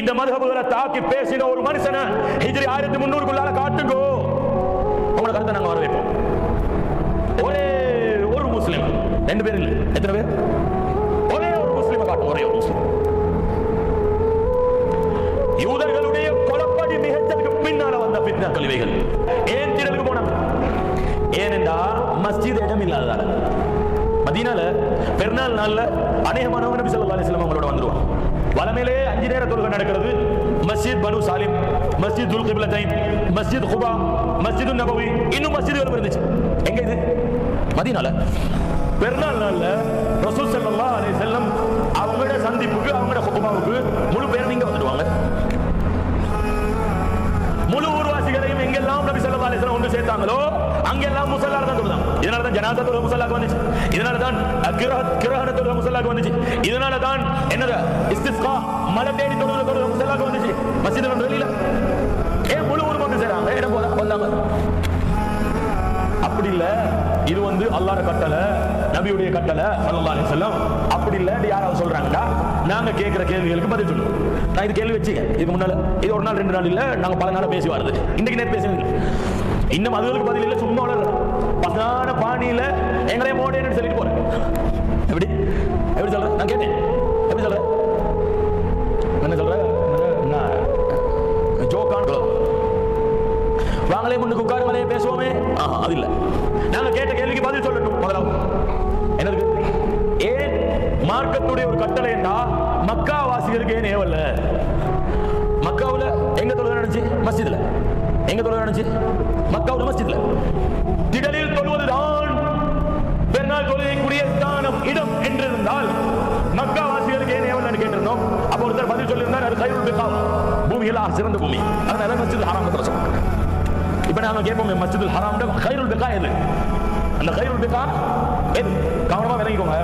இந்த மதுகபுகளை தாக்கி பேசின ஒரு மனுஷனை ஹிஜ்ரி ஆயிரத்தி முன்னூறுக்குள்ளால காட்டுங்கோ. உங்களை கருத்தை நாங்க வரவேற்போம். ஒரே ஒரு முஸ்லிம். ரெண்டு பேர் இல்லை. எத்தனை பேர்? ஒரே ஒரு முஸ்லிமை காட்டும் ஒரே ஒரு முஸ்லிம். யூதர்களுடைய கொலப்படி மிகச்சதுக்கு பின்னால வந்த பித்னா கல்விகள் ஏன் திடலுக்கு போனாங்க? ஏனென்றா மஸ்ஜித் இடம் இல்லாததால மதீனால பெருநாள் நாள்ல அநேகமானவங்க நபி ஸல்லல்லாஹு அலைஹி வளமையிலே வலமையிலே அஞ்சு நேர தொழுகை நடக்கிறது. மஸ்ஜித் பனு சாலிம் மஸ்ஜித் துல் கிப்லத்தைன் மஸ்ஜித் குபா மஸ்ஜித் நபவி இன்னும் மஸ்ஜிதுகளும் இருந்துச்சு. எங்க இது? மதீனால? பெருநாள் நாள்ல ரசூல் ஸல்லல்லாஹு இதனால முசல்லாக்கு வந்துச்சு. இதனால தான் கிரஹ முசல்லாக்கு வந்துச்சு. இதனால தான் என்னது இஸ்திஸ்கா மலை தேடி தொழுகை தொழுகை முசல்லாக்கு வந்துச்சு. மசித வெளியில. ஏன் முழு ஊர் கொண்டு சேராங்க இடம் போதா? வந்தாங்க அப்படி இல்ல. இது வந்து அல்லாட கட்டளை நபியுடைய கட்டளை சல்லா அலி செல்லம் அப்படி இல்ல யாராவது சொல்றாங்கடா நாங்க கேட்கிற கேள்விகளுக்கு பதில் சொல்லுவோம். நான் இது கேள்வி வச்சுங்க இதுக்கு முன்னால இது ஒரு நாள் ரெண்டு நாள் இல்ல. நாங்க பல நாள் பேசி வருது இன்னைக்கு நேரம் பேசுவீங்க இன்னும் அதுகளுக்கு பதில் இல்ல சும்மா வளர்ற பசான பாணியில எங்களை மோடேன்னு சொல்லிட்டு போறேன். எப்படி? எப்படி சொல்ற? நான் கேட்டேன். எப்படி சொல்ற? என்ன சொல்ற? என்ன? ஜோக்கான் வாங்களே முன்னுக்கு உட்காருங்களே பேசுவோமே. ஆஹா அது இல்ல. நாங்க கேட்ட கேள்விக்கு பதில் சொல்லட்டும் முதலாவது. என்னது? ஏன் மார்க்கத்துடைய ஒரு கட்டளை என்றா மக்கா வாசிகளுக்கு ஏன் ஏவல்ல? மக்காவுல எங்க தொழுகை நடந்துச்சு? மஸ்ஜித்ல. எங்க தொழுகை நடந்துச்சு? மக்காவோட மஸ்ஜித்ல. திடலில் தொழுவதுதான் பெருநாள் தொழுகைக்குரிய ஸ்தானம் இடம் என்றிருந்தால் மக்கா வாசிகளுக்கு ஏன் ஏவல்னு கேட்டிருந்தோம்? அப்ப ஒருத்தர் பதில் சொல்லியிருந்தார் அது கைவிட்டு பிகா பூமியில் சிறந்த பூமி. அதனால மஸ்ஜித் ஹராமத்தில் சொன்னாங்க. இப்ப நாங்க கேட்போம் மஸ்ஜித் ஹராம் கைருல் பிகா எது? அந்த கைருல் பிகா எது? கவனமா விளங்கிக்கோங்க.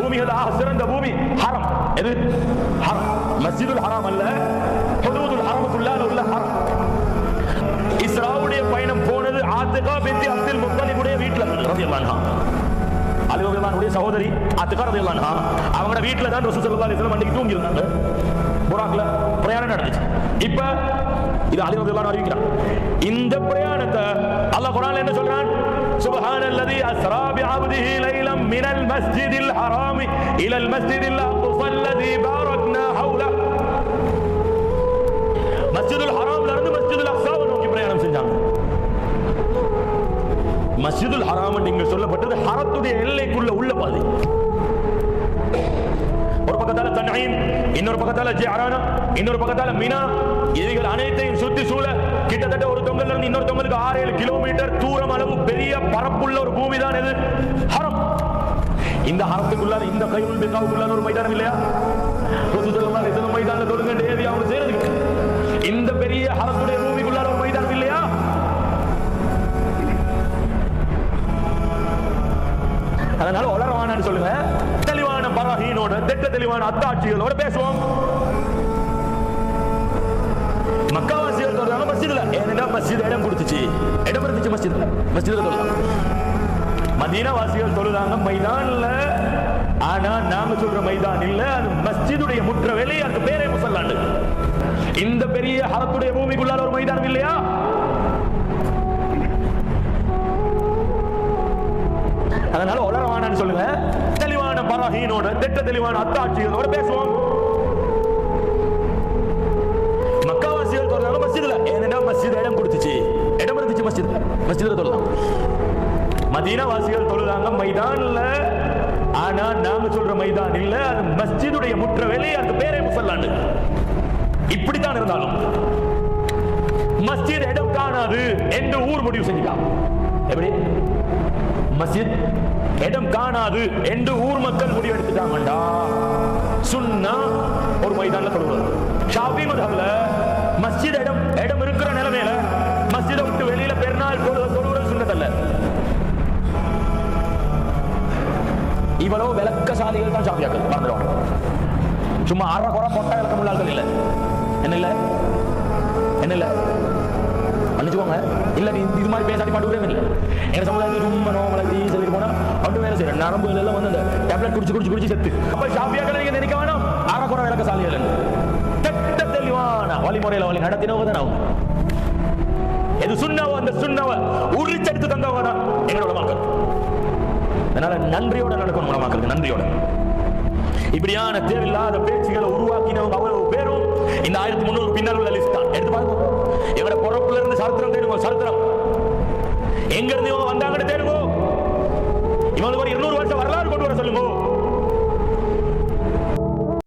பூமிகள் ஆக சிறந்த பூமி ஹரம். எது? ஹரம். மஸ்ஜிதுல் ஹராம் அல்ல ஹுதூதுல் ஹரமுக்குள்ளால உள்ள ஹரம். போனது ஆத்திகா பிந்தி அப்துல் முத்தலிபுடைய வீட்டுல ரலியல்லாஹு அன்ஹா அலி ரலியல்லாஹுடைய சகோதரி ஆத்திகா ரலியல்லாஹு அன்ஹா அவங்களோட வீட்டுல தான் ரசூல் ஸல்லல்லாஹு அலைஹி வஸல்லம் அன்னைக்கு தூங்கி இருந்தாங்க புராக்ல பிரயாணம் நடந்துச்சு இப்ப இது அலி ரலியல்லாஹு அறிவிக்கிறான் இந்த பிரயாணத்தை அல்லாஹ் குர்ஆன்ல என்ன சொல்றான் سبحان الذي أسرى بعبده ليلا من المسجد الحرام إلى المسجد الأقصى الذي باركنا حوله மஸ்ஜிதுல் ஹராம் இங்க சொல்லப்பட்டது ஹரத்துடைய எல்லைக்குள்ள உள்ள பாதை. ஒரு பக்கத்தால தன்ஐம் இன்னொரு பக்கத்தால ஜிஅரானா இன்னொரு பக்கத்தால மினா. இவைகள் அனைத்தையும் சுத்தி சூழ கிட்டத்தட்ட ஒரு தொங்கல்ல இருந்து இன்னொரு தொங்கலுக்கு ஆறு ஏழு கிலோமீட்டர் தூரம் அளவு பெரிய பரப்புள்ள ஒரு பூமி தான் இது. ஹரம். இந்த ஹரத்துக்குள்ளார இந்த கைவுள் பிகாவுக்குள்ளார ஒரு மைதானம் இல்லையா? ரசூலுல்லாஹி அலைஹி தொழுங்க தெளிவான திட்ட தெளிவான அத்தாட்சிகளோட பேசுவோம். மக்காவாசிகள் சொல்றாங்க மஸ்ஜிதுல ஏன்னா மஸ்ஜித் இடம் கொடுத்துச்சு. இடம் இருந்துச்சு மஸ்ஜித்ல மஸ்ஜிதுல தொழுதாங்க மதீனவாசிகள் தொழுதாங்க. மைதான்ல ஆனா நாங்க சொல்ற மைதான் இல்ல. அது மஸ்ஜிதுடைய முற்ற வேலை அதுக்கு பேரே முசல்லாண்டு. இந்த பெரிய ஹரத்துடைய பூமிக்குள்ளால ஒரு மைதானம் இல்லையா? அதனால உலரவானான்னு சொல்லுங்க. இப்ராஹிமோட திட்ட தெளிவான அத்தாட்சிகளோட பேசுவோம். மக்காவாசிகள் சொல்றாங்க மஸ்ஜிதுல ஏன்னா மஸ்ஜித் இடம் கொடுத்துச்சு. இடம் இருந்துச்சு மஸ்ஜித். மஸ்ஜிதுல தொழலாம் மதீனா வாசிகள் தொழுதாங்க மைதான்ல. ஆனா நாங்க சொல்ற மைதான் இல்ல. அது மஸ்ஜிதுடைய முற்ற வேலை அதுக்கு பேரே முசல்லாண்டு இப்படித்தான் இருந்தாலும் மஸ்ஜித் இடம் காணாது என்று ஊர் முடிவு செஞ்சுட்டான். எப்படி? மஸ்ஜித் இடம் காணாது என்று ஊர் மக்கள் முடிவெடுத்துட்டாங்கடா சுன்னா ஒரு மைதான தொழுவது ஷாபி மதம்ல மஸ்ஜித் இடம் இடம் இருக்கிற நிலைமையில மஸ்ஜிதை விட்டு வெளியில பெருநாள் தொழுவ தொழுவது சுண்ணதல்ல இவ்வளவு விளக்கசாலிகள் தான் ஷாஃபியாக்கள். மறந்துடுவாங்க. சும்மா அரை குறை பொட்டா விளக்கம் உள்ளார்கள் இல்ல. என்ன இல்லை? என்ன இல்லை? மன்னிச்சுக்கோங்க. இல்ல நீ இது மாதிரி பேசாட்டி பாட்டு இல்லை. எங்க சமுதாயத்தில் ரொம்ப நோமலை சொல்லிட்டு போனா பட்டு வேலை செய்யறேன். நரம்புகள் எல்லாம் வந்து அந்த டேப்லெட் குடிச்சு குடிச்சு குடிச்சு செத்து. அப்ப ஷாஃபியாக்களை நீங்க நினைக்க வேணாம். அரை விளக்க விளக்கசாலிகள் திட்ட தெளிவான வழிமுறையில வழி நடத்தினவங்க தான் அவங்க. எது சுண்ணவோ அந்த சுண்ணவ உரிச்செடுத்து தந்தவங்க தான் எங்களோட மக்கள் அதனால நன்றியோட நடக்கணும் நம்ம மக்களுக்கு நன்றியோட. இப்படியான தேவையில்லாத பேச்சுகளை உருவாக்கினவங்க அவ்வளவு பேரும் இந்த ஆயிரத்தி முன்னூறு பின்னால் உள்ள லிஸ்ட் தான். எடுத்து பாருங்க. எங்களோட பொறப்புல இருந்து சரித்திரம் தேடுங்க சரித்திரம். எங்க இருந்து இவங்க வந்தாங்கன்னு தேடுங்க.